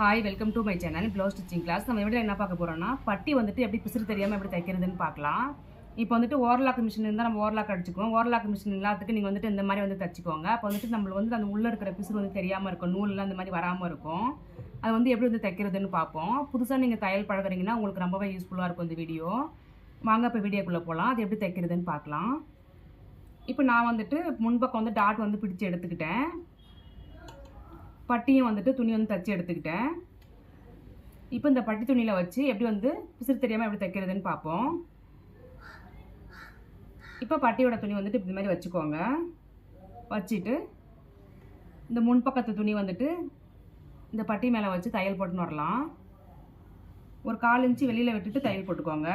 Hi welcome to my channel blouse stitching class நம்ம எப்படி என்ன பார்க்க போகிறோம்னா பட்டி வந்துட்டு எப்படி பிசிறு தெரியாமல் எப்படி தைக்கிறதுன்னு பார்க்கலாம். இப்போ வந்துட்டு ஓவர்லாக் மிஷின் இருந்தால் நம்ம ஓரலாக் அடிச்சுக்குவோம். ஓவர்லாக் மிஷின் இல்லாததுக்கு நீங்கள் வந்துட்டு இந்த மாதிரி வந்து தச்சுக்கோங்க. அப்போ வந்துட்டு நம்மளுக்கு வந்து அந்த உள்ளே இருக்கிற பிசுறு வந்து தெரியாமல் இருக்கும். நூல்லாம் அந்த மாதிரி வராமல் இருக்கும். அது வந்து எப்படி வந்து தைக்கிறதுன்னு பார்ப்போம். புதுசாக நீங்கள் தையல் பழகுறீங்கன்னா உங்களுக்கு ரொம்பவே யூஸ்ஃபுல்லாக இருக்கும் இந்த வீடியோ வாங்க இப்போ வீடியோக்குள்ளே போகலாம் அது எப்படி தைக்கிறதுன்னு பார்க்கலாம். இப்போ நான் வந்துட்டு முன்பக்கம் வந்து டாட் வந்து பிடிச்சு எடுத்துக்கிட்டேன். பட்டியும் வந்துட்டு துணி வந்து தச்சு எடுத்துக்கிட்டேன். இப்போ இந்த பட்டி துணியில் வச்சு எப்படி வந்து பிசிறு தெரியாமல் எப்படி தைக்கிறதுன்னு பார்ப்போம் இப்போ பட்டியோட துணி வந்துட்டு இப்படி மாதிரி வச்சுக்கோங்க. வச்சுட்டு இந்த முன்பக்கத்து துணி வந்துட்டு இந்த பட்டி மேலே வச்சு தையல் போட்டுன்னு வரலாம். ஒரு கால் இன்ச்சு வெளியில் விட்டுட்டு தையல் போட்டுக்கோங்க.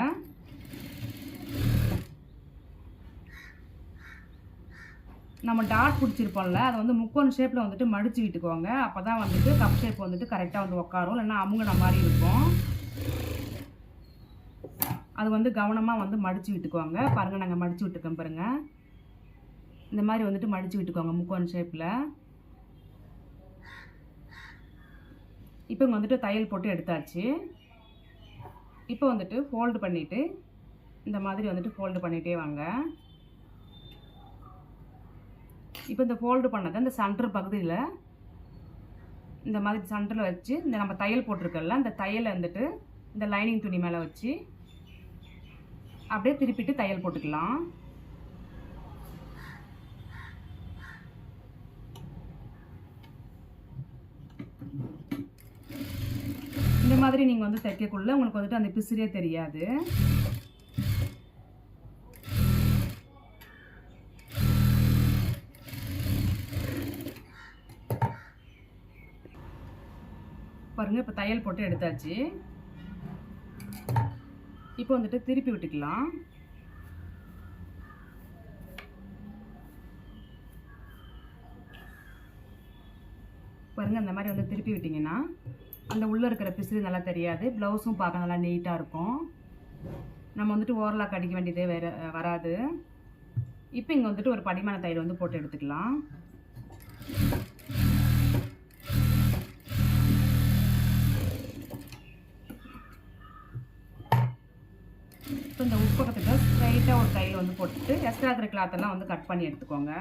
நம்ம டாட் பிடிச்சிருப்போம்ல அதை வந்து முக்கோண ஷேப்பில் வந்துட்டு மடிச்சு விட்டுக்கோங்க. அப்போ தான் வந்துட்டு கப் ஷேப் வந்துட்டு கரெக்டாக வந்து உட்காரும் இல்லைன்னா அமுங்கின மாதிரி இருக்கும். அது வந்து கவனமாக வந்து மடிச்சு விட்டுக்கோங்க. பாருங்கள் நாங்கள் மடிச்சு விட்டுருக்கோம் பாருங்கள் இந்த மாதிரி வந்துட்டு மடிச்சு விட்டுக்கோங்க முக்கோண ஷேப்பில் இப்போ இங்கே வந்துட்டு தையல் போட்டு எடுத்தாச்சு. இப்போ வந்துட்டு ஃபோல்டு பண்ணிவிட்டு இந்த மாதிரி வந்துட்டு ஃபோல்டு பண்ணிகிட்டே வாங்க. இப்போ இந்த ஃபோல்டு பண்ணதை இந்த சென்டர் பகுதியில் இந்த மாதிரி சென்டரில் வச்சு இந்த நம்ம தையல் போட்டிருக்கல இந்த தையலை வந்துட்டு இந்த லைனிங் துணி மேலே வச்சு அப்படியே திருப்பிட்டு தையல் போட்டுக்கலாம். இந்த மாதிரி நீங்கள் வந்து தைக்கக்குள்ள உங்களுக்கு வந்துட்டு அந்த பிசிறே தெரியாது. பாருங்க இப்போ தையல் போட்டு எடுத்தாச்சு. இப்போ வந்துட்டு திருப்பி விட்டுக்கலாம். பாருங்க அந்த மாதிரி வந்து திருப்பி விட்டிங்கன்னா அந்த உள்ளே இருக்கிற பிசுறு நல்லா தெரியாது. ப்ளவுஸும் பார்க்க நல்லா நீட்டாக இருக்கும். நம்ம வந்துட்டு ஓரலாக் அடிக்க வேண்டியதே வர வராது. இப்போ இங்கே வந்துட்டு ஒரு படிமான தையல் வந்து போட்டு எடுத்துக்கலாம். இப்போ இந்த உட்பக்கத்துக்கு ஸ்ட்ரைட்டாக ஒரு கையில் வந்து போட்டுட்டு எக்ஸ்ட்ரா இருக்கிற கிளாத்தெல்லாம் வந்து கட் பண்ணி எடுத்துக்கோங்க.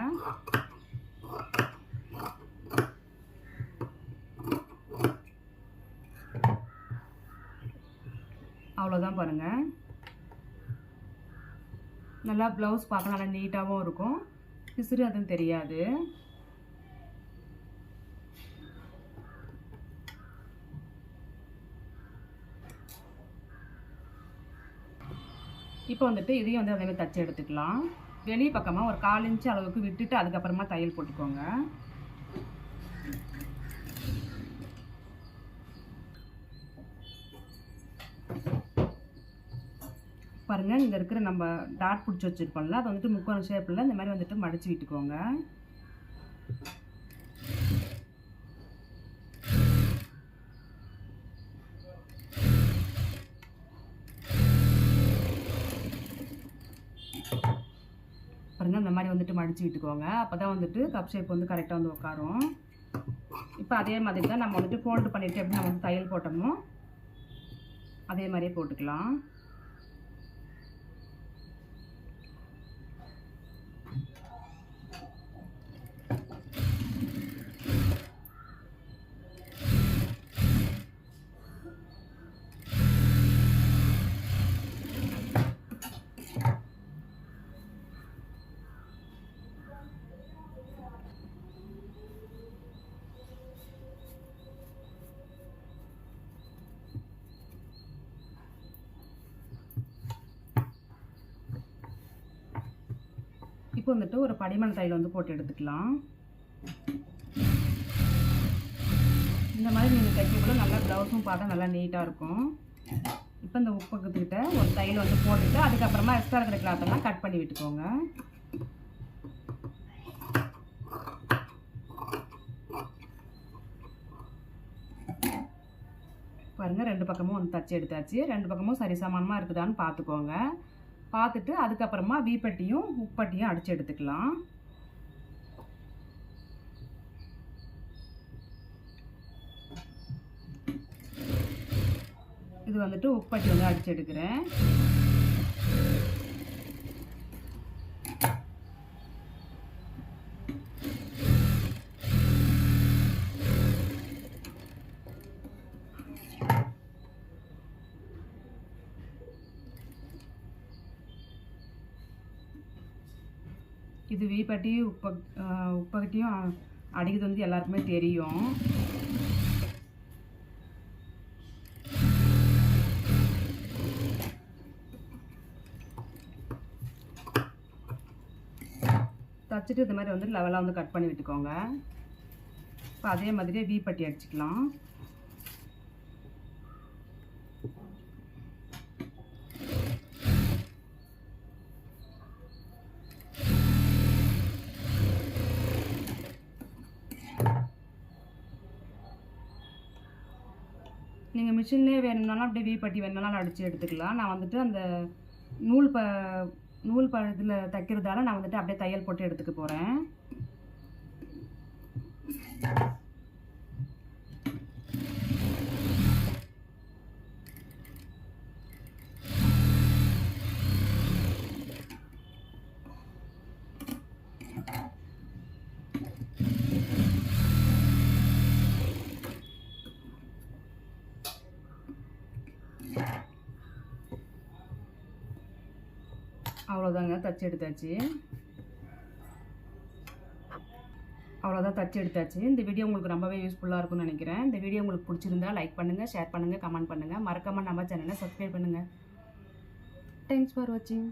அவ்வளோதான் பாருங்கள் நல்லா ப்ளவுஸ் பார்க்க நல்லா நீட்டாகவும் இருக்கும். பிசுறு அதுவும் தெரியாது. இப்போ வந்துட்டு இதையும் வந்து அதே மாதிரி தச்சு எடுத்துக்கலாம். வெளி பக்கமாக ஒரு கால் இன்ச்சு அளவுக்கு விட்டுட்டு அதுக்கப்புறமா தையல் போட்டுக்கோங்க. பாருங்கள் இங்கே இருக்கிற நம்ம டாட் பிடிச்சி வச்சுருப்போம்ல அதை வந்துட்டு முக்கோண ஷேப்பில் இந்த மாதிரி வந்துட்டு மடித்து விட்டுக்கோங்க. இந்த மாதிரி வந்துட்டு மடித்து விட்டுக்கோங்க. அப்போ தான் வந்துட்டு கப் ஷேப் வந்து கரெக்டாக வந்து உட்காரும். இப்போ அதே மாதிரி தான் நம்ம வந்துட்டு ஃபோல்டு பண்ணிவிட்டு எப்படி நம்ம வந்து தையல் போட்டோமோ அதே மாதிரியே போட்டுக்கலாம். இப்போ வந்துட்டு ஒரு படிமண தையல் வந்து போட்டு எடுத்துக்கலாம். இந்த மாதிரி நீங்கள் தைக்கக்குள்ள நல்லா ப்ளவுஸும் பார்த்தா நல்லா நீட்டாக இருக்கும். இப்போ இந்த உப்பக்கத்துக்கிட்ட ஒரு தையல் வந்து போட்டுட்டு அதுக்கப்புறமா எக்ஸ்ட்ரா இருக்கிற கிளாத்தெல்லாம் கட் பண்ணி விட்டுக்கோங்க. பாருங்கள் ரெண்டு பக்கமும் வந்து தச்சு எடுத்தாச்சு. ரெண்டு பக்கமும் சரிசமானமாக இருக்குதான்னு பார்த்துக்கோங்க. பார்த்துட்டு அதுக்கப்புறமா வீப்பட்டியும் உப்பட்டியும் அடித்து எடுத்துக்கலாம். இது வந்துட்டு உப்பட்டி வந்து அடித்து எடுக்கிறேன். இது வீப்பட்டி உப்ப உப்பகட்டியும் அடிக்கிறது வந்து எல்லாருக்குமே தெரியும். தச்சுட்டு இந்த மாதிரி வந்து லெவலாக வந்து கட் பண்ணி விட்டுக்கோங்க. இப்போ அதே மாதிரியே வீப்பட்டி அடிச்சுக்கலாம். நீங்கள் மிஷின்லேயே வேணும்னாலும் அப்படியே வீப்பட்டி வேணும்னாலும் அடித்து எடுத்துக்கலாம். நான் வந்துட்டு அந்த நூல் ப நூல் ப இதில் தைக்கிறதால நான் வந்துட்டு அப்படியே தையல் போட்டு எடுத்துக்க போகிறேன் அவ்வளோதாங்க தச்சு எடுத்தாச்சு. அவ்வளோதான் தச்சு எடுத்தாச்சு. இந்த வீடியோ உங்களுக்கு ரொம்பவே யூஸ்ஃபுல்லாக இருக்கும்னு நினைக்கிறேன். இந்த வீடியோ உங்களுக்கு பிடிச்சிருந்தா லைக் பண்ணுங்கள் ஷேர் பண்ணுங்கள் கமெண்ட் பண்ணுங்கள் மறக்காமல் நம்ம சேனலை சப்ஸ்கிரைப் பண்ணுங்கள் தேங்க்ஸ் ஃபார் வாட்சிங்